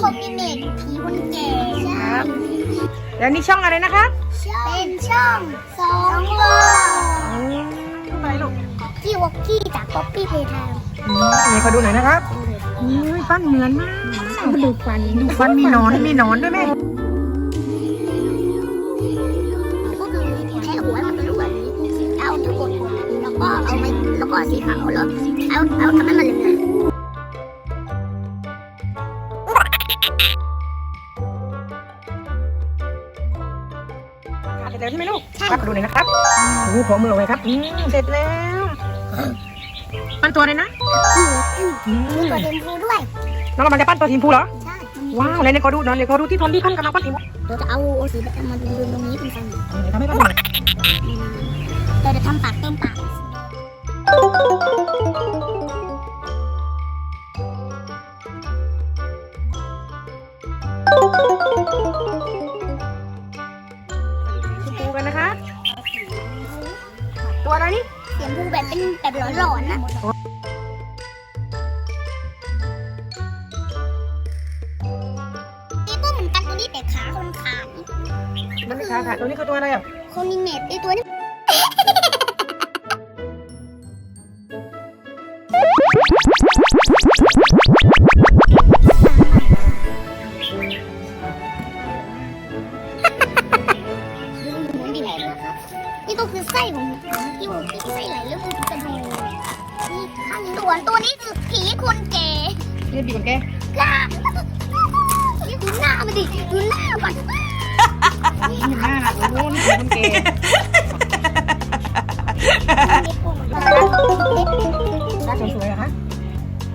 คอมมิเนตผีคนแก่ใช่แล้วนี่ช่องอะไรนะครับเป็นช่องสองโลไปลูกกี้วอกกี้จากป๊อปปี้เพย์ไทม์นี่ขอดูหน่อยนะครับอุ้ยฟันเหมือนมากดูฟันดูฟันมีหนอนมีหนอนด้วยไหมก็คือแค่หัวมันเป็นรูปแบบนี้เอาทุกกดแล้วก็เอาไปแล้วก็สีขาวแล้วเอาเอาทำให้มันเหลือง เสร็จแล้วใช่ไหมลูกครับขอดูหน่อยนะครับโอ้โหของมือเอาไว้ครับอืมเสร็จแล้วปั้นตัวเลยนะๆอืมมีตัวเดนพูด้วยน้องกำลังจะปั้นตัวสีชมพูเหรอใช่ว้าวไหนไหนขอดูหน่อยเลยขอดูที่ทอนที่ขั้นกำลังปั้นสีชมพูเราจะเอาโอสีแบบมาดูตรงนี้เป็นฟันไหนทำให้ปั้นหน่อยเราจะทำปากเต้นปาก ตัวอะไรนี่เสียงพูแบบเป็นแบบหลอนๆนะนี่ก็เหมือนกันตัวนี้แต่ขาคนขาดมันไม่ขาขาดตัวนี้คือตัวอะไรอะ คนมีเน็ตไอตัวนี้ คือไส้ของที่ว่าที่ไส้ไหลแล้วมันกระดูกนี่ข้างส่วนตัวนี้คือผีคนแก่นี่ดีกว่าแกกล้านี่ดูหน้ามันดิดูหน้ามันนี่หน้าโอ้โหนี่คนเกย์ด้านสวยๆเหรอคะ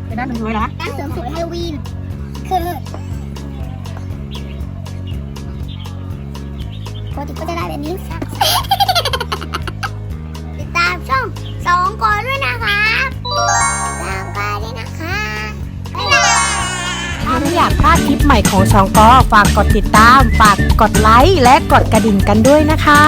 เป็นด้านสวยๆเหรอคะร้านเสริมสวยฮาโลวีนคือปกติก็จะได้แบบนี้ ไม่อยากพลาดคลิปใหม่ของสองกอฝากกดติดตาม ฝากกดไลค์และกดกระดิ่งกันด้วยนะคะ